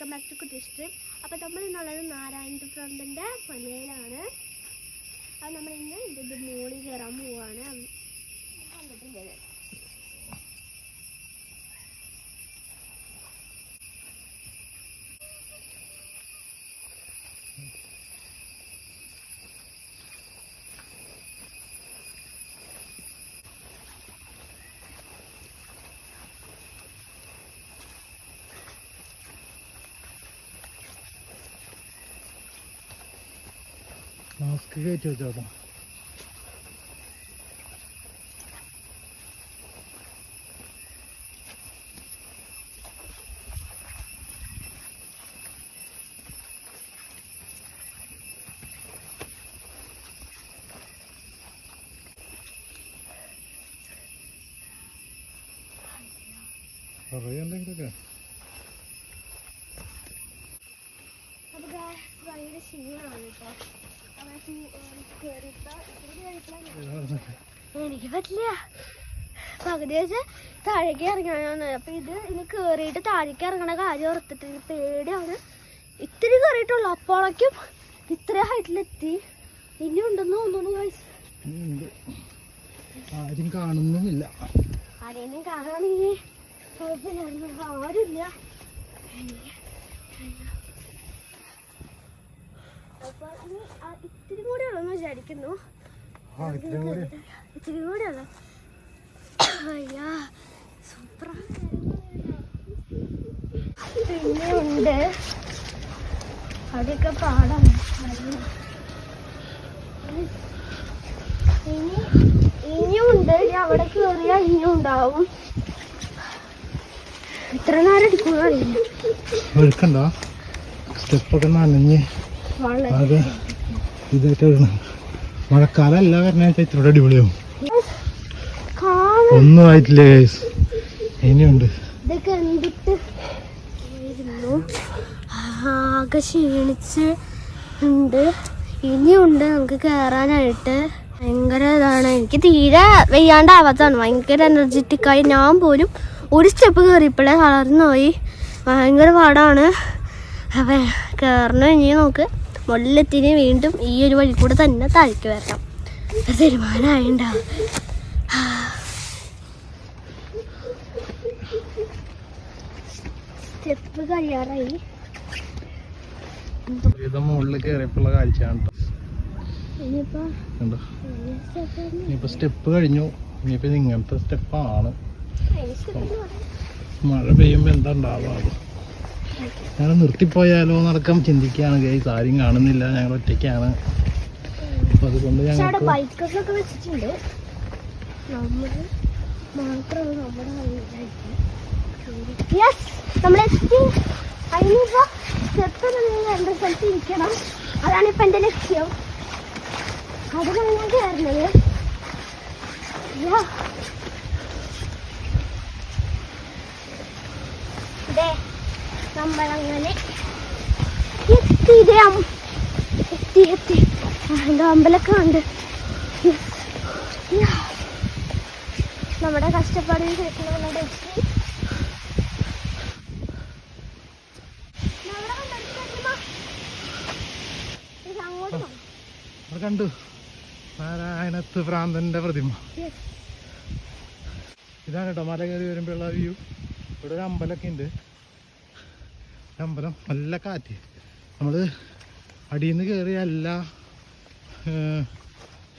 Welcome back to കുട്ടിസ്റ്റ് അപ്പോൾ നമ്മൾ ഇന്നുള്ളത് നാരായണ ഫ്രണ്ടിന്റെ മലയിലാണ് അപ്പോൾ നമ്മൾ ഇന്ന് ഇതിന്റെ മോളിൽ കയറാൻ പോവാണ്. കണ്ടിട്ടില്ലേ മാസ്ക് കയറ്റി വെച്ചോട്ടോ guys, ഭയങ്കര ക്ഷീണമാണ് കേട്ടോ. എനിക്ക് പറ്റില്ല. പകുതി വെച്ച് താഴേക്ക് ഇറങ്ങാനാണ്. അപ്പൊ ഇത് ഇനി കേറിയിട്ട് താഴേക്ക് ഇറങ്ങണ കാര്യം ഓർത്തിട്ട് പേടിയാണ്. ഇത്തിരി കയറിയിട്ടുള്ളു അപ്പോഴേക്കും ഇത്ര ഹൈറ്റിലെത്തി ഇനി ഉണ്ടെന്ന് തോന്നുന്നു ആരും കാണുന്നില്ല ആരെയും കാണാണെങ്കിൽ കുഴപ്പമില്ലായിരുന്നു ആരുമില്ല. അപ്പൊ ഇനി ഇത്തിരി കൂടെ ഉള്ളെന്ന് വിചാരിക്കുന്നു. ആ ഇത്രയും കൂടി. ഇത്തിരി കൂടെ ഉള്ളു അയ്യാ സൂപ്പർ പിന്നെ ഉണ്ട്. പാടാണ്. ഇനി ഇനിയും ഉണ്ട്. ഇനി അവിടെ കയറിയാൽ ഇനിയും ഉണ്ടാവും. ഇത്ര നേരം എടുക്കുന്ന അറിയില്ല. സ്റ്റെപ്പൊക്കെ നനഞ്ഞ് ആകെ ഇതായിട്ട് വീണ് മഴക്കാലമല്ല വരണ വെച്ചാൽ ഇത്രയോടെ അടിപൊളിയാവും. ഒന്നും ആയിട്ടില്ല ഗൈസ് ഇനിയുണ്ട്. ഇത് കണ്ടിട്ട് ആകെ ക്ഷീണിച്ച് ഉണ്ട്. ഇനിയുണ്ട് നമുക്ക് കേറാനായിട്ട്. ഭയങ്കര ഇതാണ്. എനിക്ക് തീരെ വെയ്യാണ്ടാവാത്തതാണ്. ഭയങ്കര എനർജറ്റിക് ആയി. ഞാൻ പോലും ഒരു സ്റ്റെപ്പ് കയറിയപ്പോഴേ തളർന്നു പോയി ഭയങ്കര പാടാണ്. അപ്പം കയറണം ഇനി നമുക്ക്. മുകളിലെത്തിന് വീണ്ടും ഈ ഒരു വഴി കൂടെ തന്നെ താഴേക്ക് വരണം. തീരുമാനമായിണ്ടാവും സ്റ്റെപ്പ് കഴിയാറായി മുകളിൽ കയറിയപ്പോഴുള്ള കാഴ്ചയാണ്. ഇനിയിപ്പോ സ്റ്റെപ്പ് കഴിഞ്ഞു. ഇനിയിപ്പോ ഇങ്ങനത്തെ സ്റ്റെപ്പാണ്. മഴ പെയ്യുമ്പോ എന്താ ഉണ്ടാവാറ് ഞങ്ങൾ നിർത്തിപ്പോയാലോ എന്നടക്കം ചിന്തിക്കുകയാണ് ഗൈസ് ആരും കാണുന്നില്ല. ഞങ്ങൾ ഒറ്റയ്ക്കാണ്. അപ്പൊ അതുകൊണ്ട് ഞങ്ങൾ ഞങ്ങൾക്ക് അതാണ് ഇപ്പൊ എന്റെ ലക്ഷ്യം. അതിനാണ് ഞാൻ കയറുന്നത്. Yeah. നമ്മളങ്ങനെ എത്തി എത്തി എത്തി. ആ, അമ്പലമൊക്കെ ഉണ്ട്. നമ്മുടെ കഷ്ടപ്പാടിന് എത്തി അവിടെ കണ്ടോ? നാരായണത്ത് ഭ്രാന്തന്റെ പ്രതിമ. ഇതാണ് കേട്ടോ മല കയറി വരുമ്പോഴുള്ള വ്യൂ ഇവിടെ ഒരു അമ്പലമൊക്കെ ഉണ്ട്. അമ്പലം നല്ല കാറ്റ്. നമ്മൾ അടിയിൽ നിന്ന് കയറിയ എല്ലാ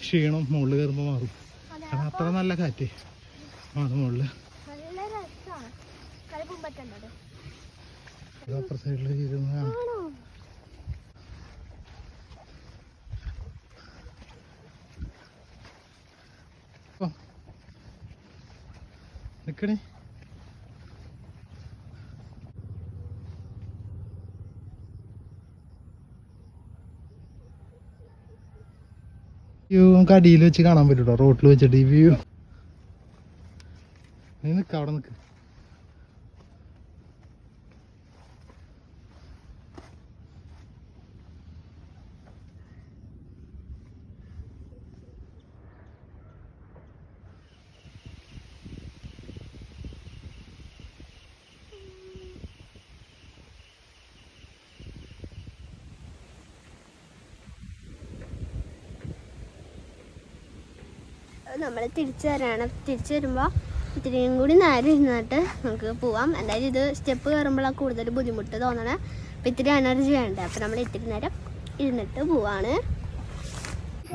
ക്ഷീണം മുകളിൽ കയറുമ്പോൾ മാറും. കാരണം അത്ര നല്ല കാറ്റ് ആണ് മുകളിൽ നല്ല രസമാണ് കളിപ്പും പറ്റുന്നത് അപ്പുറ സൈഡിൽ ഇരുന്ന് കാണാം. നമുക്ക് അടിയിൽ വെച്ച് കാണാൻ പറ്റൂട്ടോ. റോട്ടിൽ വെച്ചിട്ട് ഈ വ്യൂ നീ നിക്ക അവിടെ നിക്ക്. നമ്മൾ തിരിച്ചു വരാണ്. തിരിച്ചു വരുമ്പോൾ ഇത്തിരിയും കൂടി നേരം ഇരുന്നിട്ട് നമുക്ക് പോവാം. എന്തായാലും ഇത് സ്റ്റെപ്പ് കയറുമ്പോഴാണ് കൂടുതൽ ബുദ്ധിമുട്ട് തോന്നണേ. അപ്പം ഇത്തിരി എനർജി വേണ്ട? അപ്പം നമ്മൾ ഇത്തിരി നേരം ഇരുന്നിട്ട് പോവാണ്.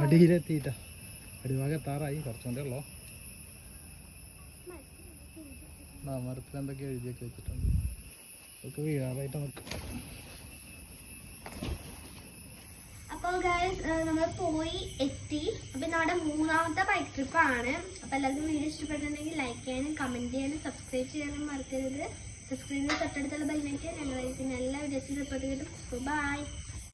അടിയിലെത്തിയിട്ട. അടിഭാഗം എത്താറായി. കുറച്ചുകൊണ്ടേ ഉള്ളോ? ആ മരത്തിൽ എന്തൊക്കെ എഴുതിയൊക്കെ വെച്ചിട്ടുണ്ട്. നമുക്ക് വീഴാറായിട്ട് നമുക്ക് അപ്പോൾ ഗൈസ് നമ്മൾ പോയി എത്തി. അപ്പം നമ്മുടെ മൂന്നാമത്തെ ബൈക്ക് ട്രിപ്പാണ്. അപ്പോൾ എല്ലാവർക്കും വീഡിയോ ഇഷ്ടപ്പെട്ടിട്ടുണ്ടെങ്കിൽ ലൈക്ക് ചെയ്യാനും കമന്റ് ചെയ്യാനും സബ്സ്ക്രൈബ് ചെയ്യാനും മറക്കരുത്. സബ്സ്ക്രൈബ് തൊട്ടടുത്തുള്ള ബെല്ലിലേക്ക് ഞങ്ങളായിരിക്കും എല്ലാ വീഡിയോസും റിപ്പോർട്ട് കിട്ടും ബൈ